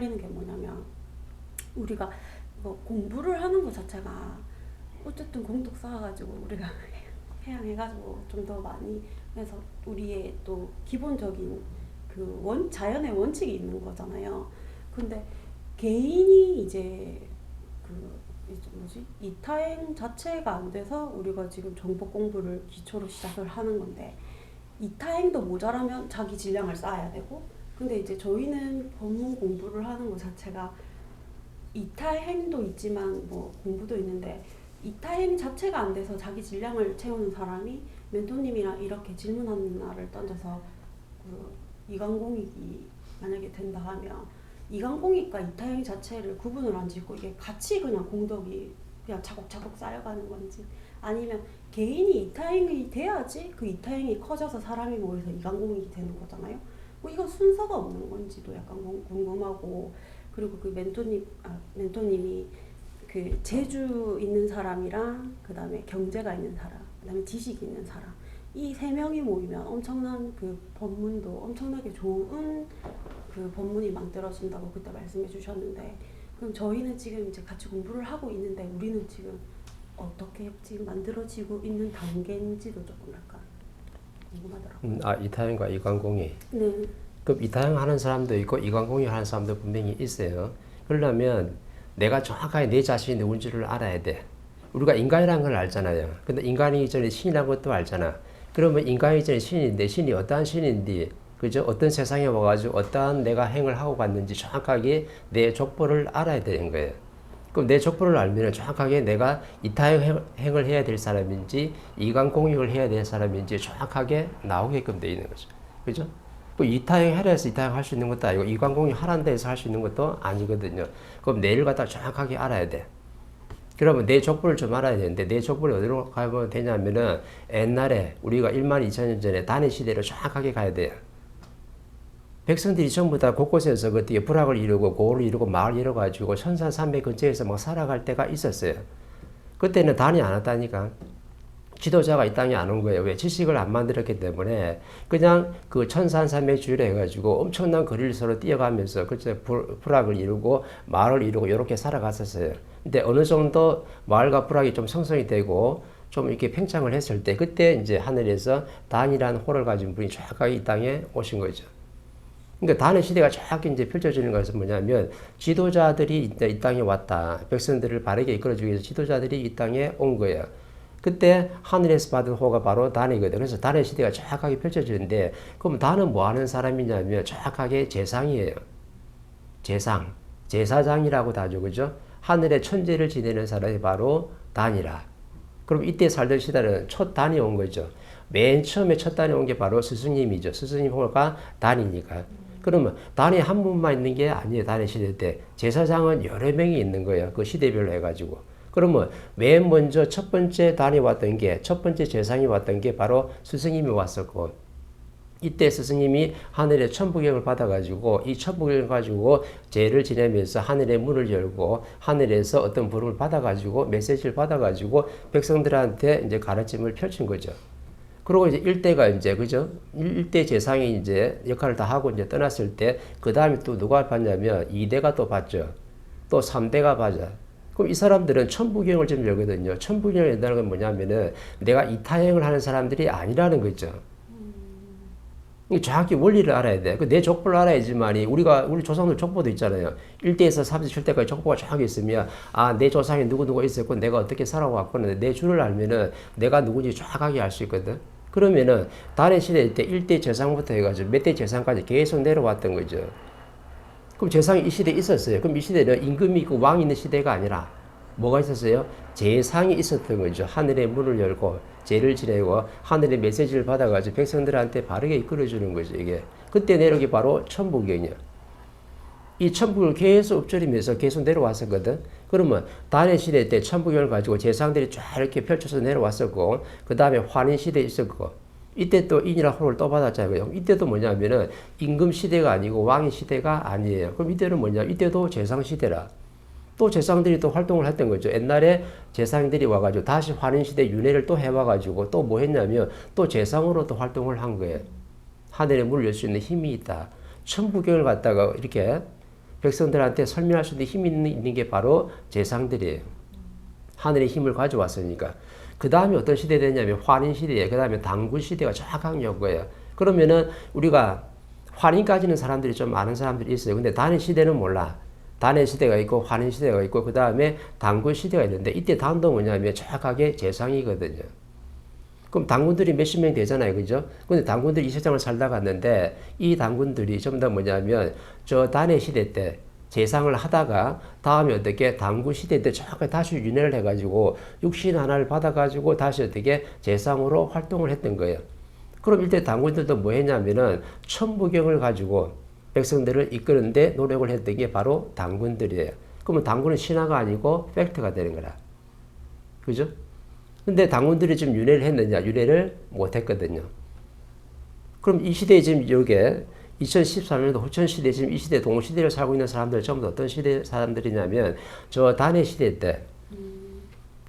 헷갈리는 게 뭐냐면 우리가 뭐 공부를 하는 것 자체가 어쨌든 공덕 쌓아가지고 우리가 해양해가지고 좀 더 많이 해서 우리의 또 기본적인 그 원 자연의 원칙이 있는 거잖아요. 근데 개인이 이제 그 뭐지 이타행 자체가 안 돼서 우리가 지금 정보 공부를 기초로 시작을 하는 건데 이타행도 모자라면 자기 질량을 쌓아야 되고 근데 이제 저희는 법문 공부를 하는 것 자체가 이타행도 있지만 뭐 공부도 있는데 이타행 자체가 안 돼서 자기 질량을 채우는 사람이 멘토님이랑 이렇게 질문 하나를 던져서 그 이강공익이 만약에 된다 하면 이강공익과 이타행 자체를 구분을 안 짓고 이게 같이 그냥 공덕이 그냥 차곡차곡 쌓여가는 건지 아니면 개인이 이타행이 돼야지 그 이타행이 커져서 사람이 모여서 이강공익이 되는 거잖아요. 뭐 이건 순서가 없는 건지도 약간 궁- 궁금하고. 그리고 그 멘토님 아 멘토님이 그 재주 있는 사람이랑 그 다음에 경제가 있는 사람 그 다음에 지식이 있는 사람. 이 세 명이 모이면 엄청난 그 법문도 엄청나게 좋은 그 법문이 만들어진다고 그때 말씀해 주셨는데 그럼 저희는 지금 이제 같이 공부를 하고 있는데 우리는 지금 어떻게 지금 만들어지고 있는 단계인지도 조금 궁금하더라고요. 음, 아 이타영과 이광공이 네. 그럼 이타영 하는 사람도 있고 이광공이 하는 사람도 분명히 있어요. 그러려면 내가 정확하게 내 자신이 누군지를 알아야 돼. 우리가 인간이라는 걸 알잖아요. 근데 인간이기 전에 신이라는 것도 알잖아. 그러면 인간이기 전에 신인데 신이 어떠한 신인지 그죠? 어떤 세상에 와가지고 어떠한 내가 행을 하고 갔는지 정확하게 내 족보를 알아야 되는 거예요. 그럼 내 족보를 알면 정확하게 내가 이타행 행- 행을 해야 될 사람인지 이간 공익을 해야 될 사람인지 정확하게 나오게끔 되어 있는 거죠. 그죠? 그 이타행 하라 해서 이타행 할 수 있는 것도 아니고 이관 공익 하란다 해서 할 수 있는 것도 아니거든요. 그럼 내일 갖다 정확하게 알아야 돼. 그러면 내 족보를 좀 알아야 되는데 내 족보를 어디로 가면 되냐면은 옛날에 우리가 1만 2천 년 전에 단위 시대로 정확하게 가야 돼요. 백성들이 전부 다 곳곳에서 그 뒤에 불악을 이루고 고를 이루고 마을 이루어가지고 천산 산맥 근처에서 막 살아갈 때가 있었어요. 그때는 단이 안 왔다니까. 지도자가 이 땅에 안 온 거예요. 왜? 지식을 안 만들었기 때문에 그냥 그 천산산맥 주의로 해가지고 엄청난 거리를 서로 뛰어가면서 그저 불- 불악을 이루고 마을을 이루고 이렇게 살아갔었어요. 근데 어느 정도 마을과 불악이 좀 성성이 되고 좀 이렇게 팽창을 했을 때 그때 이제 하늘에서 단이라는 호를 가진 분이 정확하게 이 땅에 오신 거죠. 그러니까 단의 시대가 정확히 이제 펼쳐지는 것은 뭐냐면 지도자들이 이 땅에 왔다. 백성들을 바르게 이끌어주기 위해서 지도자들이 이 땅에 온 거예요. 그때 하늘에서 받은 호가 바로 단이거든. 그래서 단의 시대가 정확하게 펼쳐지는데 그럼 단은 뭐 하는 사람이냐면 정확하게 재상이에요. 재상. 제사장이라고 다죠. 그죠? 하늘의 천재를 지내는 사람이 바로 단이라. 그럼 이때 살던 시대는 첫 단이 온 거죠. 맨 처음에 첫 단이 온 게 바로 스승님이죠. 스승님 호가 단이니까. 그러면 단이 한 분만 있는 게 아니에요. 단의 시대 때. 제사장은 여러 명이 있는 거예요. 그 시대별로 해가지고. 그러면 맨 먼저 첫 번째 단이 왔던 게, 첫 번째 제상이 왔던 게 바로 스승님이 왔었고, 이때 스승님이 하늘의 천부경을 받아가지고 이 천부경을 가지고 죄를 지내면서 하늘의 문을 열고 하늘에서 어떤 부름을 받아가지고 메시지를 받아가지고 백성들한테 이제 가르침을 펼친 거죠. 그리고 이제 일대가 이제 그죠? 일- 일대 재상이 이제 역할을 다 하고 이제 떠났을 때 그 다음에 또 누가 받냐면 이대가 또 받죠. 또 삼대가 받아. 그럼 이 사람들은 천부경을 좀 열거든요. 천부경을 연다는 건 뭐냐면은 내가 이타행을 하는 사람들이 아니라는 거죠. 정확히 원리를 알아야 돼. 그내 족보를 알아야지만 이 우리가 우리 조상들 족보도 있잖아요. 1대에서 37대까지 족보가 정확히 있으면 아, 내 조상이 누구누구 있었고 내가 어떻게 살아왔거나 내 줄을 알면은 내가 누군지 정확하게 알 수 있거든. 그러면은 다른 시대 때 1대 재상부터 해가지고 몇 대 재상까지 계속 내려왔던 거죠. 그럼 재상이 이 시대에 있었어요. 그럼 이 시대는 임금이 있고 왕이 있는 시대가 아니라 뭐가 있었어요? 재상이 있었던 거죠. 하늘의 문을 열고 죄를 지내고 하늘의 메시지를 받아가지고 백성들한테 바르게 이끌어주는 거죠. 이게 그때 내려오기 바로 천부경이야. 이 천부경을 계속 엎드리면서 계속 내려왔었거든. 그러면 단의 시대 때 천부경을 가지고 재상들이 쫙 이렇게 펼쳐서 내려왔었고 그 다음에 환인 시대 있었고 이때 또 인이라 호를 또 받았잖아요. 이때도 뭐냐면은 임금 시대가 아니고 왕의 시대가 아니에요. 그럼 이때는 뭐냐? 이때도 재상 시대라. 또 재상들이 또 활동을 했던 거죠. 옛날에 재상들이 와가지고 다시 환인 시대 윤회를 또 해와가지고 또 뭐 했냐면 또 재상으로 또 활동을 한 거예요. 하늘의 문을 열 수 있는 힘이 있다. 천부경을 갖다가 이렇게 백성들한테 설명할 수 있는 힘이 있는, 게 바로 재상들이에요. 하늘의 힘을 가져왔으니까. 그 다음에 어떤 시대 되냐면 환인 시대에 그 다음에 당군 시대가 정확하게 온 거예요. 그러면은 우리가 환인까지는 사람들이 좀 아는 사람들이 있어요. 근데 단의 시대는 몰라. 단의 시대가 있고 환인 시대가 있고 그 다음에 당군 시대가 있는데 이때 단도 뭐냐면 정확하게 재상이거든요. 그럼 당군들이 몇십 명 되잖아요. 그죠? 근데 당군들이 이 세상을 살다 갔는데 이 당군들이 전부 다 뭐냐면 저 단의 시대 때 재상을 하다가 다음에 어떻게 당군 시대 때 정확하게 다시 윤회를 해가지고 육신 하나를 받아가지고 다시 어떻게 재상으로 활동을 했던 거예요. 그럼 이때 당군들도 뭐 했냐면은 천부경을 가지고 백성들을 이끄는데 노력을 했던 게 바로 당군들이에요. 그러면 당군은 신화가 아니고 팩트가 되는 거라. 그죠? 근데 당군들이 지금 윤회를 했느냐? 윤회를 못 했거든요. 그럼 이 시대에 지금 요게 2013년도 후천 시대 지금 이 시대 동시대를 살고 있는 사람들 전부 다 어떤 시대 사람들이냐면 저 단의 시대 때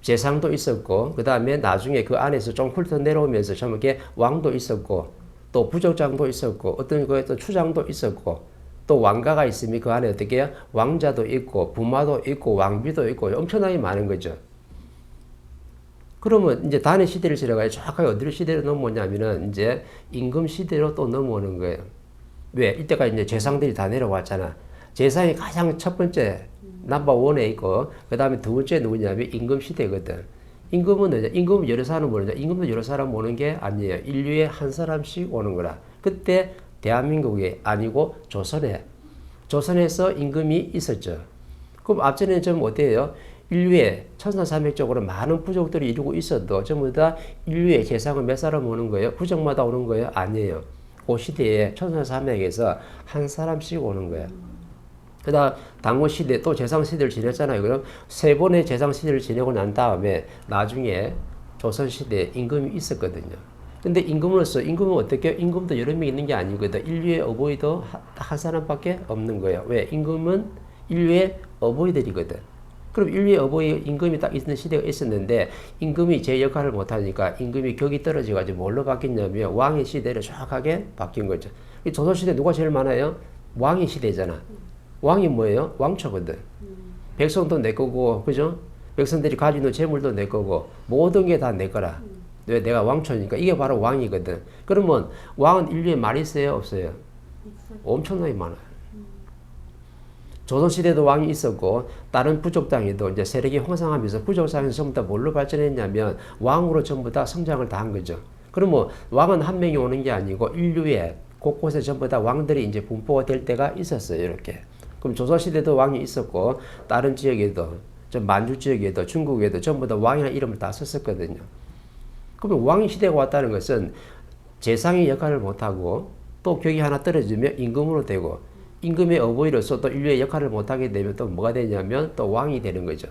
재상도 있었고 그 다음에 나중에 그 안에서 좀 훑어 내려오면서 좀 이렇게 왕도 있었고 또 부족장도 있었고 어떤 거에 또 추장도 있었고 또 왕가가 있으면 그 안에 어떻게? 왕자도 있고 부마도 있고 왕비도 있고 엄청나게 많은 거죠. 그러면 이제 단의 시대를 지나가야 정확하게 어디로 시대로 넘어오냐면은 이제 임금 시대로 또 넘어오는 거예요. 왜? 이때까지 이제 재상들이 다 내려왔잖아. 재상이 가장 첫 번째 넘버 원에 있고 그 다음에 두 번째 누구냐면 임금 시대거든. 임금은? 임금은 여러 사람 오느냐? 임금도 여러 사람 오는 게 아니에요. 인류에 한 사람씩 오는 거라. 그때 대한민국이 아니고 조선에 조선에서 임금이 있었죠. 그럼 앞전에는 좀 어때요? 인류에 천사삼백적으로 많은 부족들이 이루고 있어도 전부 다 인류의 재상은 몇 사람 오는 거예요? 부족마다 오는 거예요? 아니에요. 그 시대에 천사삼백에서 한 사람씩 오는 거예요. 그다음 당군 시대 또 재상 시대를 지냈잖아요. 그럼 세 번의 재상 시대를 지내고 난 다음에 나중에 조선 시대에 임금이 있었거든요. 근데 임금으로서 임금은 어떻게 임금도 여러 명 있는 게 아니거든. 인류의 어버이도 하- 한 사람밖에 없는 거예요. 왜? 임금은 인류의 어버이들이거든. 그럼 인류의 어버이 임금이 딱 있는 시대가 있었는데 임금이 제 역할을 못하니까 임금이 격이 떨어져가지고 뭘로 바뀌냐면 왕의 시대로 정확하게 바뀐 거죠. 이 조선 시대 누가 제일 많아요? 왕의 시대잖아. 왕이 뭐예요? 왕초거든. 백성도 내 거고, 그죠? 백성들이 가지는 재물도 내 거고, 모든 게 다 내 거라. 왜? 내가 왕초니까. 이게 바로 왕이거든. 그러면 왕은 인류에 말이 있어요? 없어요? 엄청나게 많아요. 조선시대도 왕이 있었고, 다른 부족당에도 이제 세력이 형성하면서 부족당에서 전부 다 뭘로 발전했냐면, 왕으로 전부 다 성장을 다 한 거죠. 그러면 왕은 한 명이 오는 게 아니고, 인류에 곳곳에 전부 다 왕들이 이제 분포가 될 때가 있었어요. 이렇게. 그럼 조선시대도 왕이 있었고, 다른 지역에도, 좀 만주 지역에도, 중국에도 전부 다 왕이라는 이름을 다 썼었거든요. 그러면 왕의 시대가 왔다는 것은 재상의 역할을 못하고 또 격이 하나 떨어지면 임금으로 되고 임금의 어버이로서 또 인류의 역할을 못하게 되면 또 뭐가 되냐면 또 왕이 되는 거죠.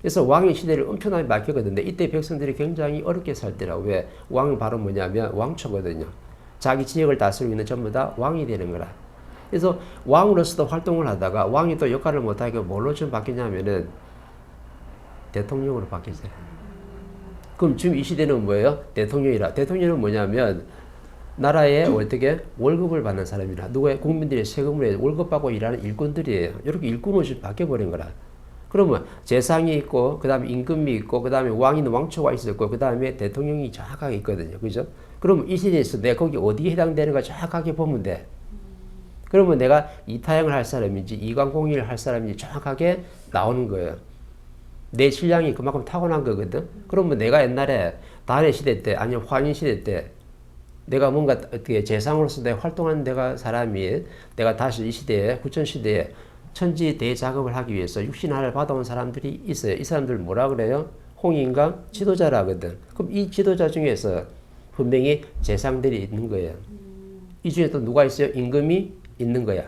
그래서 왕의 시대를 엄청나게 맡겼거든요. 이때 백성들이 굉장히 어렵게 살 때라고. 왜? 왕은 바로 뭐냐면 왕초거든요. 자기 지역을 다스리고 있는 전부 다 왕이 되는 거라. 그래서 왕으로서도 활동을 하다가 왕이 또 역할을 못하게 뭘로 좀 바뀌냐면은 대통령으로 바뀌었어요. 그럼 지금 이 시대는 뭐예요? 대통령이라. 대통령은 뭐냐면 나라에 어떻게 월급을 받는 사람이라. 누구의 국민들의 세금을 내 월급 받고 일하는 일꾼들이에요. 이렇게 일꾼으로 지금 바뀌어 버린 거라. 그러면 재상이 있고, 그 다음에 임금이 있고, 그 다음에 왕인 왕초가 있었고, 그 다음에 대통령이 정확하게 있거든요. 그죠? 그러면 이 시대에서 내가 거기 어디에 해당되는가 정확하게 보면 돼. 그러면 내가 이타영을 할 사람인지 이광공일을 할 사람인지 정확하게 나오는 거예요. 내 신량이 그만큼 타고난 거거든. 그러면 내가 옛날에 단의 시대 때 아니면 황인 시대 때 내가 뭔가 어떻게 재상으로서 내가 활동하는 내가 사람이 내가 다시 이 시대에 후천 시대에 천지 대작업을 하기 위해서 육신화를 받아온 사람들이 있어요. 이 사람들 뭐라 그래요? 홍인강 지도자라거든. 그럼 이 지도자 중에서 분명히 재상들이 있는 거예요. 이 중에 또 누가 있어요? 임금이 있는 거야.